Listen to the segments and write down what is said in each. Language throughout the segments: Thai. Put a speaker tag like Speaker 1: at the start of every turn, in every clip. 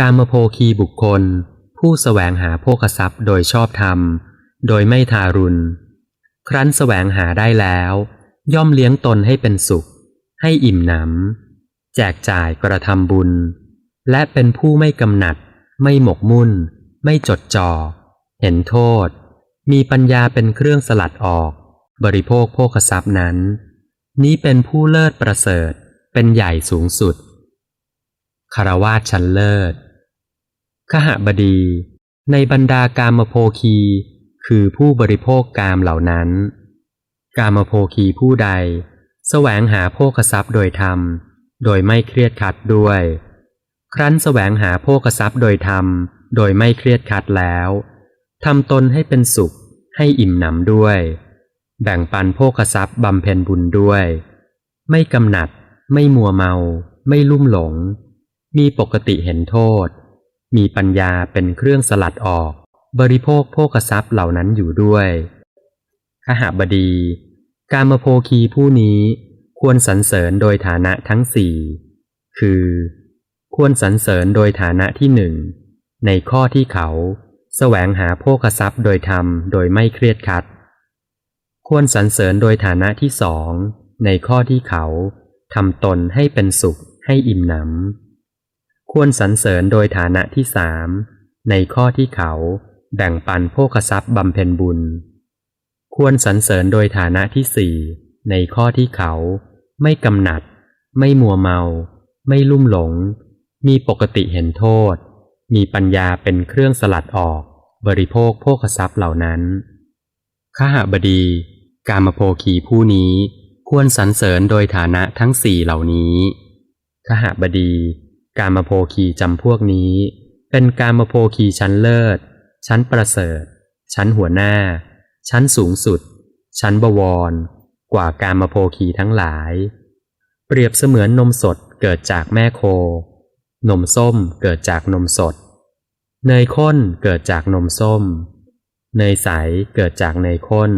Speaker 1: การมโภคีบุคคล ผู้แสวงหาโภคทรัพย์โดยชอบธรรม โดยไม่ทารุณ ครั้นแสวงหาได้แล้ว ย่อมเลี้ยงตนให้เป็นสุข ให้อิ่มหนำแจกจ่ายกระทำบุญ และเป็นผู้ไม่กำหนัด ไม่หมกมุ่น ไม่จดจ่อ เห็นโทษ มีปัญญาเป็นเครื่องสลัดออก บริโภคโภคทรัพย์นั้น นี้เป็นผู้เลิศประเสริฐ เป็นใหญ่สูงสุดคารวาสชั้นเลิศ ขหบดี ในบรรดากามโภคี คือผู้บริโภคกามเหล่านั้น กามโภคีผู้ใด แสวงหาโภคทรัพย์โดยธรรม โดยไม่เครียดคัดด้วย ครั้นแสวงหาโภคทรัพย์โดยธรรม โดยไม่เครียดคัดแล้วทำตนให้เป็นสุข ให้อิ่มหนำด้วย แบ่งปันโภคทรัพย์บำเพ็ญบุญด้วย ไม่กำหนัด ไม่มัวเมา ไม่ลุ่มหลง มีปกติเห็นโทษ มีปัญญาเป็นเครื่องสลัดออก บริโภคโภคทรัพย์เหล่านั้นอยู่ด้วยขหบดี การมโภคีผู้นี้ควรสรรเสริญโดยฐานะทั้งสี่ คือ ควรสรรเสริญโดยฐานะที่หนึ่งในข้อที่เขาแสวงหาโภคทรัพย์โดยธรรมโดยไม่เครียดคัด ควรสรรเสริญโดยฐานะที่สองในข้อที่เขาทำตนให้เป็นสุขให้อิ่มหนำ ควรสรรเสริญโดยฐานะที่สามในข้อที่เขาแบ่งปันโภคทรัพย์บำเพ็ญบุญ ควรสรรเสริญโดยฐานะที่สี่ในข้อที่เขา ไม่กำหนัด ไม่มัวเมา ไม่ลุ่มหลง มีปกติเห็นโทษ มีปัญญาเป็นเครื่องสลัดออก บริโภคโภคทรัพย์เหล่านั้นขหบดี กามโภคีผู้นี้ควรสรรเสริญโดยฐานะทั้งสี่เหล่านี้ขหบดี การมโภคีจำพวกนี้ เป็นการมโภคีชั้นเลิศ ชั้นประเสริฐ ชั้นหัวหน้า ชั้นสูงสุด ชั้นบวร กว่าการมโภคีทั้งหลาย เปรียบเสมือนนมสดเกิดจากแม่โค นมส้มเกิดจากนมสด เนยข้นเกิดจากนมส้ม เนยใสเกิดจากเนยข้น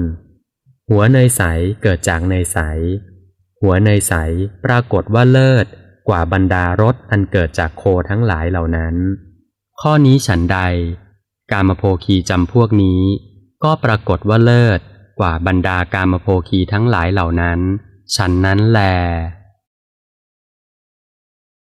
Speaker 1: หัวเนยใสเกิดจากเนยใส หัวเนยใสปรากฏว่าเลิศ กว่าบรรดารสอันเกิดจากโคทั้งหลายเหล่านั้น ข้อนี้ฉันใด กามโภคีจำพวกนี้ ก็ปรากฏว่าเลิศกว่าบรรดากามโภคีทั้งหลายเหล่านั้น ฉันนั้นแล